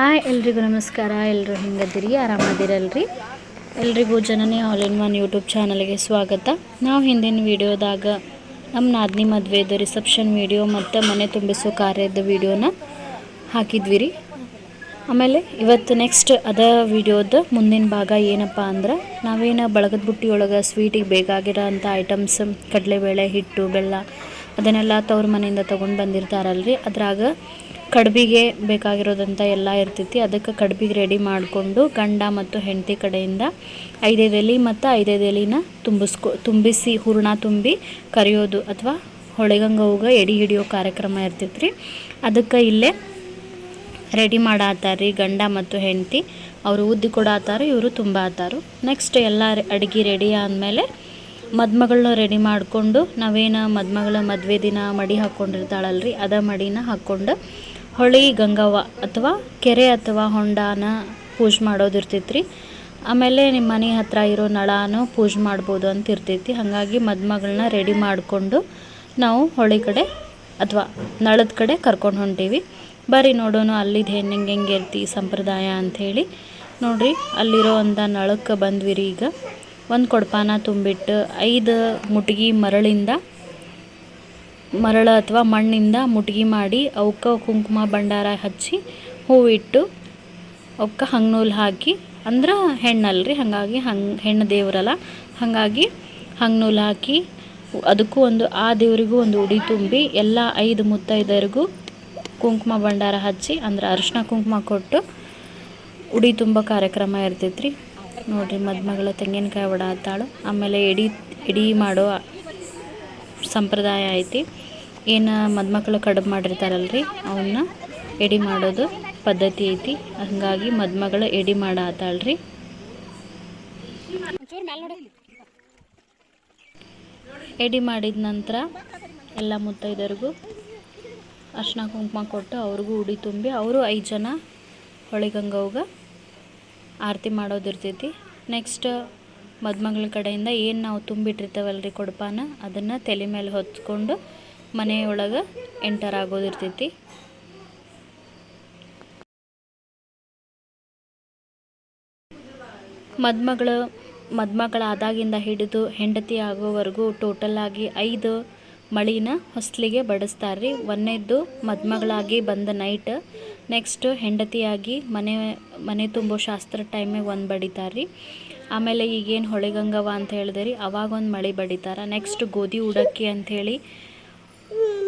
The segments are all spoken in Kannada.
ಹಾಯ್, ಎಲ್ರಿಗೂ ನಮಸ್ಕಾರ. ಎಲ್ಲರೂ ಹೆಂಗದಿರಿ? ಆರಾಮದಿರಲ್ರಿ? ಎಲ್ರಿಗೂ ಜನನೇ ಆಲ್ ಇನ್ ಒನ್ ಯೂಟ್ಯೂಬ್ ಚಾನಲ್ಗೆ ಸ್ವಾಗತ. ನಾವು ಹಿಂದಿನ ವಿಡಿಯೋದಾಗ ನಮ್ಮ ನಾದಿನಿ ಮದುವೆದು ರಿಸೆಪ್ಷನ್ ವಿಡಿಯೋ ಮತ್ತು ಮನೆ ತುಂಬಿಸೋ ಕಾರ್ಯದ ವೀಡಿಯೋನ ಹಾಕಿದ್ವಿ ರೀ ಆಮೇಲೆ ಇವತ್ತು ನೆಕ್ಸ್ಟ್ ಅದ ವಿಡಿಯೋದ ಮುಂದಿನ ಭಾಗ ಏನಪ್ಪ ಅಂದ್ರೆ, ನಾವೇನು ಬಳಗದ ಬುಟ್ಟಿ ಒಳಗೆ ಸ್ವೀಟಿಗೆ ಬೇಕಾಗಿರೋ ಅಂಥ ಐಟಮ್ಸ್, ಕಡಲೆಬೇಳೆ, ಹಿಟ್ಟು, ಬೆಲ್ಲ ಅದನ್ನೆಲ್ಲ ತವ್ರ ಮನೆಯಿಂದ ತೊಗೊಂಡು ಬಂದಿರ್ತಾರಲ್ರಿ. ಅದ್ರಾಗ ಕಡ್ಬಿಗೆ ಬೇಕಾಗಿರೋದಂಥ ಎಲ್ಲ ಇರ್ತೈತಿ. ಅದಕ್ಕೆ ಕಡ್ಬಿಗೆ ರೆಡಿ ಮಾಡಿಕೊಂಡು ಗಂಡ ಮತ್ತು ಹೆಂಡತಿ ಕಡೆಯಿಂದ ಐದೈದು ಮತ್ತು ಐದೈದು ಎಲೆನ ತುಂಬಿಸ್ಕೊ, ತುಂಬಿಸಿ ಹೂರಣ ತುಂಬಿ ಕರಿಯೋದು ಅಥವಾ ಹೊಳೆಗಂಗವ್ಗೆ ಎಡಿ ಹಿಡಿಯೋ ಕಾರ್ಯಕ್ರಮ ಇರ್ತೈತೆ ಅದಕ್ಕೆ ಇಲ್ಲೇ ರೆಡಿ ಮಾಡಾತಾರ್ರಿ ಗಂಡ ಮತ್ತು ಹೆಂಡತಿ. ಅವರು ಉದ್ದಿ ಕೊಡಾತಾರ ಇವರು ತುಂಬ ಆತಾರು. ನೆಕ್ಸ್ಟ್ ಎಲ್ಲ ಅಡುಗೆ ರೆಡಿ ಆದಮೇಲೆ ಮದ್ಮಗಳನ್ನ ರೆಡಿ ಮಾಡಿಕೊಂಡು ನಾವೇನು ಮದ್ಮಗಳ ಮದುವೆ ದಿನ ಮಡಿ ಹಾಕ್ಕೊಂಡಿರ್ತಾಳಲ್ರಿ, ಅದ ಮಡಿನ ಹಾಕ್ಕೊಂಡು ಹೊಳಿ ಗಂಗವ್ವ ಅಥವಾ ಕೆರೆ ಅಥವಾ ಹೊಂಡಾನ ಪೂಜೆ ಮಾಡೋದು ಇರ್ತೈತ್ರಿ. ಆಮೇಲೆ ನಿಮ್ಮ ಮನೆ ಹತ್ರ ಇರೋ ನಳಾನು ಪೂಜೆ ಮಾಡ್ಬೋದು ಅಂತ ಇರ್ತೈತಿ. ಹಾಗಾಗಿ ಮದುಮಗಳನ್ನ ರೆಡಿ ಮಾಡಿಕೊಂಡು ನಾವು ಹೊಳಿ ಕಡೆ ಅಥವಾ ನಳದ ಕಡೆ ಕರ್ಕೊಂಡು ಹೊಂಟೀವಿ. ಬರ್ರಿ ನೋಡೋಣ ಅಲ್ಲಿದ್ದು ಹೆಣ್ಣು ಹೆಂಗೆ ಹೆಂಗೆ ಇರ್ತಿ ಸಂಪ್ರದಾಯ ಅಂಥೇಳಿ ನೋಡ್ರಿ, ಅಲ್ಲಿರೋ ಒಂದು ನಳಕ್ಕೆ ಬಂದ್ವಿ ರೀ ಈಗ. ಒಂದು ಕೊಡಪಾನ ತುಂಬಿಟ್ಟು ಐದು ಮುಟ್ಗಿ ಮರಳಿಂದ ಮರಳು ಅಥವಾ ಮಣ್ಣಿಂದ ಮುಟ್ಗಿ ಮಾಡಿ ಅವಕ್ಕೆ ಕುಂಕುಮ ಭಂಡಾರ ಹಚ್ಚಿ ಹೂವಿಟ್ಟು ಅವಕ್ಕೆ ಹಂಗ್ನೂಲು ಹಾಕಿ, ಅಂದ್ರೆ ಹೆಣ್ಣಲ್ರಿ, ಹಾಗಾಗಿ ಹಂಗೆ ಹೆಣ್ಣು ದೇವರಲ್ಲ, ಹಾಗಾಗಿ ಹಂಗ್ನೂಲು ಹಾಕಿ ಅದಕ್ಕೂ ಒಂದು, ಆ ದೇವರಿಗೂ ಒಂದು ಉಡಿ ತುಂಬಿ ಎಲ್ಲ ಐದು ಮುತ್ತೈದರಿಗೂ ಕುಂಕುಮ ಭಂಡಾರ ಹಚ್ಚಿ, ಅಂದ್ರೆ ಅರಿಶಿನ ಕುಂಕುಮ ಕೊಟ್ಟು ಉಡಿ ತುಂಬ ಕಾರ್ಯಕ್ರಮ ಇರ್ತೈತ್ರಿ. ನೋಡ್ರಿ ಮದುಮಗಳ ತೆಂಗಿನಕಾಯಿ ಒಡಾತಾಳು ಆಮೇಲೆ ಎಡಿ ಎಡಿ ಮಾಡೋ ಸಂಪ್ರದಾಯ ಐತಿ. ಏನು ಮದುಮಕ್ಕಳು ಕಡುಬು ಮಾಡಿರ್ತಾರಲ್ರಿ ಅವನ್ನ ಎಡಿ ಮಾಡೋದು ಪದ್ಧತಿ ಐತಿ. ಹಾಗಾಗಿ ಮದ್ಮಗಳ ಎಡಿ ಮಾಡ ರೀ ಎಡಿ ಮಾಡಿದ ನಂತರ ಎಲ್ಲ ಮುತ್ತೈದರಿಗೂ ಅರ್ಶಿನ ಕುಂಕುಮ ಕೊಟ್ಟು ಅವ್ರಿಗೂ ಉಡಿ ತುಂಬಿ ಅವರು ಐದು ಜನ ಹೊಳಿಗಂಗವ್ಗೆ ಆರತಿ ಮಾಡೋದಿರ್ತೈತಿ. ನೆಕ್ಸ್ಟ್ ಮದುಮಗಳ ಕಡೆಯಿಂದ ಏನು ನಾವು ತುಂಬಿಟ್ಟಿರ್ತೇವಲ್ರಿ ಕೊಡಪಾನ, ಅದನ್ನು ತಲೆ ಮೇಲೆ ಹೊತ್ಕೊಂಡು ಮನೆಯೊಳಗೆ ಎಂಟರ್ ಆಗೋದಿರ್ತೈತಿ. ಮದುಮಗಳು ಮದುಮಗಳಾದಾಗಿಂದ ಹಿಡಿದು ಹೆಂಡತಿ ಆಗೋವರೆಗೂ ಟೋಟಲಾಗಿ ಐದು ಮಳಿನ ಹೊಸ್ಲಿಗೆ ಬಡಿಸ್ತಾರೆ ರೀ ಒಂದನೇದ್ದು ಮದುಮಗಳಾಗಿ ಬಂದ ನೈಟ್ ನೆಕ್ಸ್ಟ್ ಹೆಂಡತಿಯಾಗಿ ಮನೆ ಮನೆ ತುಂಬೋ ಶಾಸ್ತ್ರ ಟೈಮಿಗೆ ಒಂದು ಬಡಿತಾರೆ ರೀ ಆಮೇಲೆ ಈಗೇನು ಹೊಳೆಗಂಗವ ಅಂತ ಹೇಳಿದೆ ರೀ ಅವಾಗ ಒಂದು ಮಳೆ ಬಡಿತಾರೆ. ನೆಕ್ಸ್ಟ್ ಗೋಧಿ ಉಡಕ್ಕಿ ಅಂಥೇಳಿ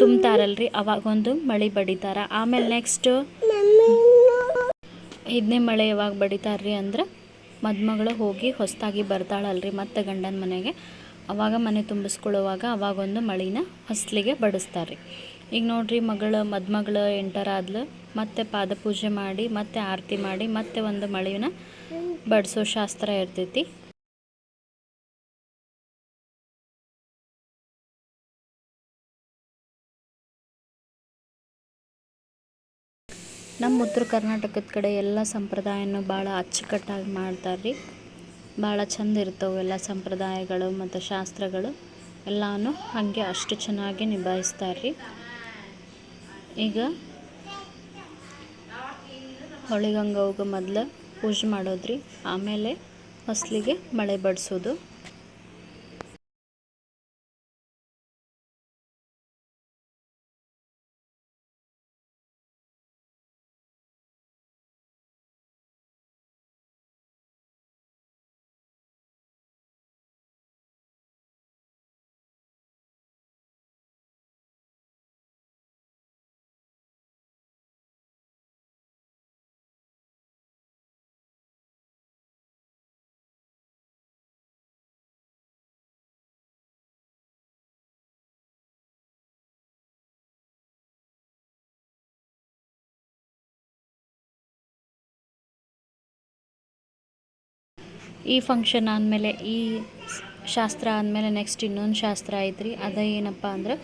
ತುಂಬ್ತಾರಲ್ರಿ, ಅವಾಗೊಂದು ಮಳೆ ಬಡಿತಾರೆ. ಆಮೇಲೆ ನೆಕ್ಸ್ಟ್ ಇದನ್ನೇ ಮಳೆ ಯಾವಾಗ ಬಡಿತಾರ್ರಿ ಅಂದ್ರೆ ಮದುಮಗಳು ಹೋಗಿ ಹೊಸದಾಗಿ ಬರ್ತಾಳಲ್ರಿ ಮತ್ತೆ ಗಂಡನ ಮನೆಗೆ. ಅವಾಗ ಮನೆ ತುಂಬಿಸ್ಕೊಳ್ಳುವಾಗ ಅವಾಗೊಂದು ಮಳಿನ ಹೊಸ್ಲಿಗೆ ಬಡಿಸ್ತಾರೆ ಈಗ ನೋಡ್ರಿ ಮಗಳ ಮದುಮಗಳು ಎಂಟರ್ ಆದ್ಲು ಮತ್ತೆ ಪಾದ ಪೂಜೆ ಮಾಡಿ, ಮತ್ತೆ ಆರತಿ ಮಾಡಿ, ಮತ್ತೆ ಒಂದು ಮಳೆಯನ್ನು ಬಡಿಸೋ ಶಾಸ್ತ್ರ ಇರ್ತೈತಿ. ನಮ್ಮ ಉತ್ತರ ಕರ್ನಾಟಕದ ಕಡೆ ಎಲ್ಲ ಸಂಪ್ರದಾಯನೂ ಭಾಳ ಅಚ್ಚುಕಟ್ಟಾಗಿ ಮಾಡ್ತಾರೆ ರೀ ಭಾಳ ಚಂದ ಇರ್ತವೆ ಎಲ್ಲ ಸಂಪ್ರದಾಯಗಳು ಮತ್ತು ಶಾಸ್ತ್ರಗಳು. ಎಲ್ಲನೂ ಹಾಗೆ ಅಷ್ಟು ಚೆನ್ನಾಗಿ ನಿಭಾಯಿಸ್ತಾರೆ ರೀ ಈಗ ಹೊಳಿಗಂಗವ್ಗೆ ಮೊದ್ಲು ಪೂಜೆ ಮಾಡೋದ್ರಿ. ಆಮೇಲೆ ಫಸ್ಲಿಗೆ ಮಳೆ ಬಡಿಸೋದು. ಈ ಫಂಕ್ಷನ್ ಆದಮೇಲೆ ಈ ಶಾಸ್ತ್ರ ಆದಮೇಲೆ ನೆಕ್ಸ್ಟ್ ಇನ್ನೊಂದು ಶಾಸ್ತ್ರ ಐತ್ರಿ. ಅದ ಏನಪ್ಪ ಅಂದ್ರೆ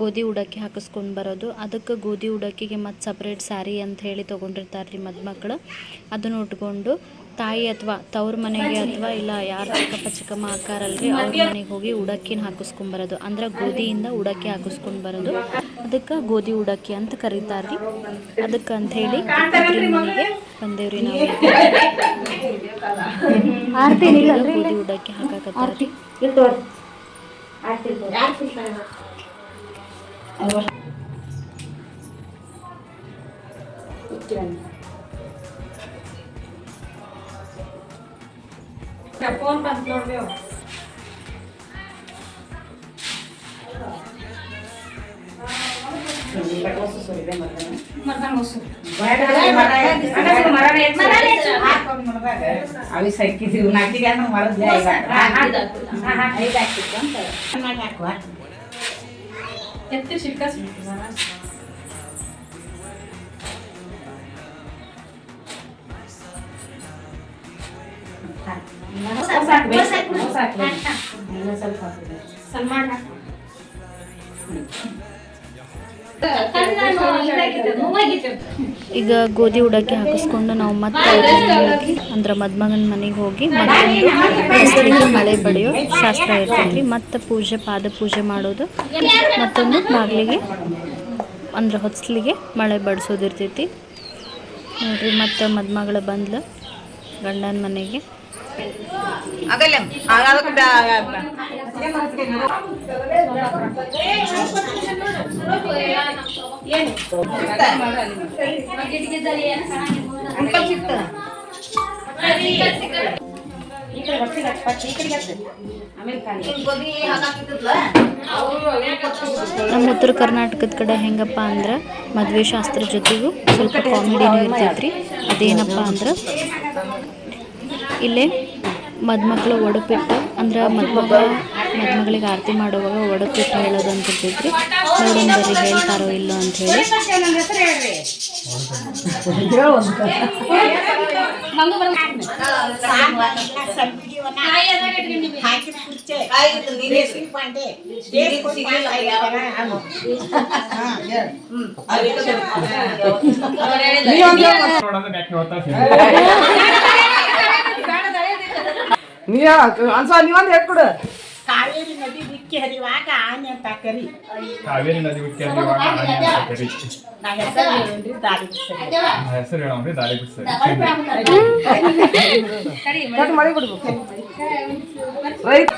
ಗೋಧಿ ಉಡಕ್ಕಿ ಹಾಕಿಸ್ಕೊಂಡು ಬರೋದು. ಅದಕ್ಕೆ ಗೋಧಿ ಉಡಕ್ಕಿಗೆ ಮತ್ತು ಸಪ್ರೇಟ್ ಸ್ಯಾರಿ ಅಂತ ಹೇಳಿ ತೊಗೊಂಡಿರ್ತಾರೆ ರೀ ಮದುಮಕ್ಕಳು ಅದನ್ನು ಉಟ್ಕೊಂಡು ತಾಯಿ ಅಥವಾ ತವ್ರ ಮನೆಗೆ ಅಥವಾ ಇಲ್ಲ ಯಾರು ಚಿಕ್ಕಪ್ಪ ಚಿಕ್ಕಮ್ಮ ಹಾಕಾರಲ್ರಿ ಅವ್ರ ಮನೆಗೆ ಹೋಗಿ ಉಡಕ್ಕಿನ ಹಾಕಿಸ್ಕೊಂಬರೋದು ಅಂದ್ರೆ ಗೋಧಿಯಿಂದ ಉಡಕ್ಕಿ ಹಾಕಿಸ್ಕೊಂಡು ಬರೋದು. ಅದಕ್ಕೆ ಗೋಧಿ ಉಡಕ್ಕಿ ಅಂತ ಕರೀತಾರೆ ರೀ ಅದಕ್ಕೆ ಅಂಥೇಳಿ ಮನೆಗೆ ಬಂದೇವ್ರಿ ನಾವು. ಗೋಧಿ ಉಡಾಕಿ ಹಾಕಾಕತ್ತಾರ ಫೋನ್ ಬಂತು ನೋಡ್ರಿ Terima kasih. ಈಗ ಗೋಧಿ ಉಡಕ್ಕೆ ಹಾಕಿಸ್ಕೊಂಡು ನಾವು ಮತ್ತೆ ಅಂದ್ರ ಮದ್ಮಗನ್ ಮನೆಗೆ ಹೋಗಿ ಮತ್ತೊಂದು ಮಳೆ ಬಡಿಯೋ ಶಾಸ್ತ್ರ ಇರ್ತೈತಿ ಮತ್ತೆ ಪೂಜೆ, ಪಾದ ಪೂಜೆ ಮಾಡೋದು ಮತ್ತೊಂದು ಬಾಗಿಲಿಗೆ ಅಂದ್ರೆ ಹೊಸ್ಲಿಗೆ ಮಳೆ ಬಡಿಸೋದಿರ್ತೈತಿ. ನೋಡ್ರಿ ಮತ್ತೆ ಮದ್ಮಗಳ ಬಂದ್ಲು ಗಂಡನ ಮನೆಗೆ. ನಮ್ಮ ಉತ್ತರ ಕರ್ನಾಟಕದ ಕಡೆ ಹೆಂಗಪ್ಪ ಅಂದ್ರೆ ಮದುವೆ ಶಾಸ್ತ್ರ ಜೊತೆಗೂ ಸ್ವಲ್ಪ ಕಾಮಿಡಿನೂ ಇರ್ತೈತ್ರಿ. ಅದೇನಪ್ಪ ಅಂದ್ರೆ ಇಲ್ಲೇ ಮದ್ಮಕ್ಳು ಒಡಪಿಟ್ಟು ಅಂದ್ರೆ ಮದುಮಗ ಮದುಮಗಳಿಗೆ ಆರತಿ ಮಾಡುವಾಗ ಒಡಪಿಟ್ಟು ಹೇಳೋದು ಅಂತ ಇರ್ತೈತ್ರಿ. ನೋಡೋಣ ಬರ್ರಿ ಹೇಳ್ತಾರೋ ಇಲ್ಲೋ ಅಂತ ಹೇಳಿ. ನೀ ಅನ್ಸ ನೀವೊಂದು ಹೇಳ್ಕೊಡು. ಕಾವೇರಿ ನದಿ ಬಿಕ್ಕಿ ಹರಿವಾಗ ಆನೆ ಅಂತ ಕರಿ. ಕಾವೇರಿ ನದಿ ಬಿಕ್ಕಿ ಹರಿಯುವಾಗ ಆನೆ ಅಂತ ಕರಿ. ನಾ ಹೆಸರು ಹೇಳೋಣ್ರಿ ದಾರಿ ಬಿಡ್ಸರಿ ಹೆಸರು ಹೇಳೋಣ್ರಿ ದಾರಿ ಬಿಡ್ಸರಿ ಕಟ್ ಮಾಡಿ ಬಿಡ್ಬೇಕು ರೈಟ್.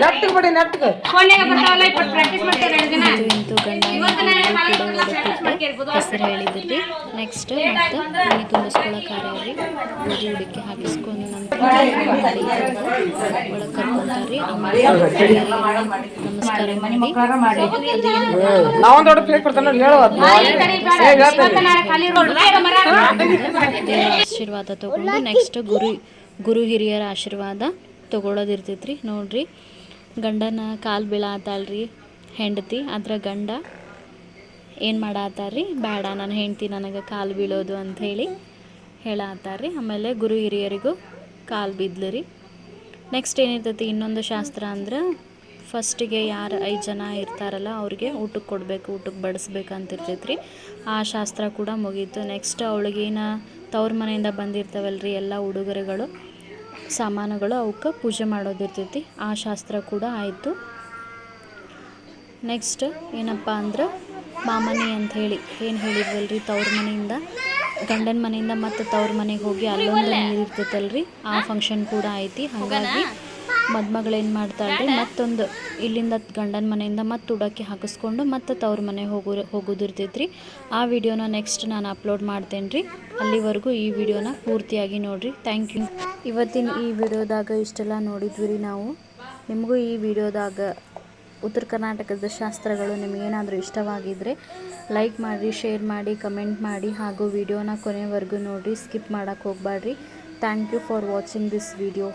ನೆಟ್ಟಿಗೆ ಬಿಡಿ ನೆಟ್ಟಿಗೆ ಫೋನ್ಯಾಗ ಬರ್ತಾವಲ್ಲ ಇಪ್ಪತ್ತು ಪ್ರಾಕ್ಟೀಸ್ ಮಾಡ್ತಾರೆ ಎರಡು ಒಡಪಿಟ್ಟು ಹೆಸರು ಹೇಳಿದ್ರಿ ನೆಕ್ಸ್ಟ್ ಮತ್ತು ಮನೆ ತುಂಬಿಸ್ಕೊಳ್ಳೋ ಕಾರ್ಯ ರೀ ಗೋಧಿ ಹುಡುಕಿ ಹಾಕಿಸ್ಕೊಂಡು ನಂತರ ಒಳಗೆ ಆಮೇಲೆ ಹಿರಿಯರಿಗೆ ನಮಸ್ಕಾರ ಮಾಡಿ. ಆಶೀರ್ವಾದ ತಗೊಂಡು ನೆಕ್ಸ್ಟ್ ಗುರು ಗುರು ಹಿರಿಯರ ಆಶೀರ್ವಾದ ತಗೊಳ್ಳೋದಿರ್ತೈತ್ರಿ. ನೋಡ್ರಿ ಗಂಡನ ಕಾಲು ಬೀಳಾತಾಳ್ರಿ. ಹೆಂಡತಿ ಅದ್ರ ಗಂಡ. ಏನು ಮಾಡಾತಾರ್ರಿ? ಬೇಡ ನನ್ನ ಹೆಂಡತಿ, ನನಗೆ ಕಾಲು ಬೀಳೋದು ಅಂಥೇಳಿ ಹೇಳತ್ತಾರ್ರಿ ಆಮೇಲೆ ಗುರು ಹಿರಿಯರಿಗೂ ಕಾಲು ಬಿದ್ಲು ರೀ. ನೆಕ್ಸ್ಟ್ ಏನಿರ್ತೈತಿ, ಇನ್ನೊಂದು ಶಾಸ್ತ್ರ ಅಂದ್ರೆ ಫಸ್ಟಿಗೆ ಯಾರು ಐದು ಜನ ಇರ್ತಾರಲ್ಲ, ಅವ್ರಿಗೆ ಊಟಕ್ಕೆ ಕೊಡಬೇಕು, ಊಟಕ್ಕೆ ಬಡಿಸ್ಬೇಕಂತ ಇರ್ತೈತೆ ರೀ ಆ ಶಾಸ್ತ್ರ ಕೂಡ ಮುಗೀತು. ನೆಕ್ಸ್ಟ್ ಅವಳಿಗೇನ ತವ್ರ ಮನೆಯಿಂದ ಬಂದಿರ್ತಾವಲ್ರಿ, ಎಲ್ಲ ಉಡುಗೊರೆಗಳು, ಸಾಮಾನುಗಳು ಅವಕ್ಕೆ ಪೂಜೆ ಮಾಡೋದಿರ್ತೈತಿ ಆ ಶಾಸ್ತ್ರ ಕೂಡ ಆಯಿತು. ನೆಕ್ಸ್ಟ್ ಏನಪ್ಪ ಅಂದ್ರೆ ಮಾಮನಿ ಅಂತ ಹೇಳಿ ಏನು ಹೇಳಿದ್ವಲ್ರಿ? ತವ್ರ ಮನೆಯಿಂದ, ಗಂಡನ ಮನೆಯಿಂದ ಮತ್ತೆ ತವ್ರ ಮನೆಗೆ ಹೋಗಿ ಅಲ್ಲೊಂದು ನೀರು ಇರ್ತೈತಲ್ರಿ? ಆ ಫಂಕ್ಷನ್ ಕೂಡ ಐತಿ. ಹಾಗಾಗಿ ಮದುಮಗಳು ಏನು ಮಾಡ್ತಾಳ್ರಿ, ಮತ್ತೊಂದು ಇಲ್ಲಿಂದ ಗಂಡನ ಮನೆಯಿಂದ ಮತ್ತೆ ಉಡಕ್ಕೆ ಹಾಕಿಸ್ಕೊಂಡು ಮತ್ತೆ ತವ್ರ ಮನೆ ಹೋಗೋ ಹೋಗೋದಿರ್ತೈತ್ರಿ. ಆ ವಿಡಿಯೋನ ನೆಕ್ಸ್ಟ್ ನಾನು ಅಪ್ಲೋಡ್ ಮಾಡ್ತೇನೆ ರೀ ಅಲ್ಲಿವರೆಗೂ ಈ ವಿಡಿಯೋನ ಪೂರ್ತಿಯಾಗಿ ನೋಡಿರಿ. ಥ್ಯಾಂಕ್ ಯು ಇವತ್ತಿನ ಈ ವಿಡಿಯೋದಾಗ ಇಷ್ಟೆಲ್ಲ ನೋಡಿದ್ವಿ ರೀ ನಾವು. ನಿಮಗೂ ಈ ವಿಡಿಯೋದಾಗ ಉತ್ತರ ಕರ್ನಾಟಕದ ಶಾಸ್ತ್ರಗಳು ನಿಮಗೇನಾದರೂ ಇಷ್ಟವಾಗಿದ್ದರೆ ಲೈಕ್ ಮಾಡಿ ಶೇರ್ ಮಾಡಿ ಕಮೆಂಟ್ ಮಾಡಿ ಹಾಗೂ ವಿಡಿಯೋನ ಕೊನೆವರೆಗೂ ನೋಡಿ ಸ್ಕಿಪ್ ಮಾಡೋಕ್ಕೆ ಹೋಗಬೇಡ್ರಿ thank you for watching this video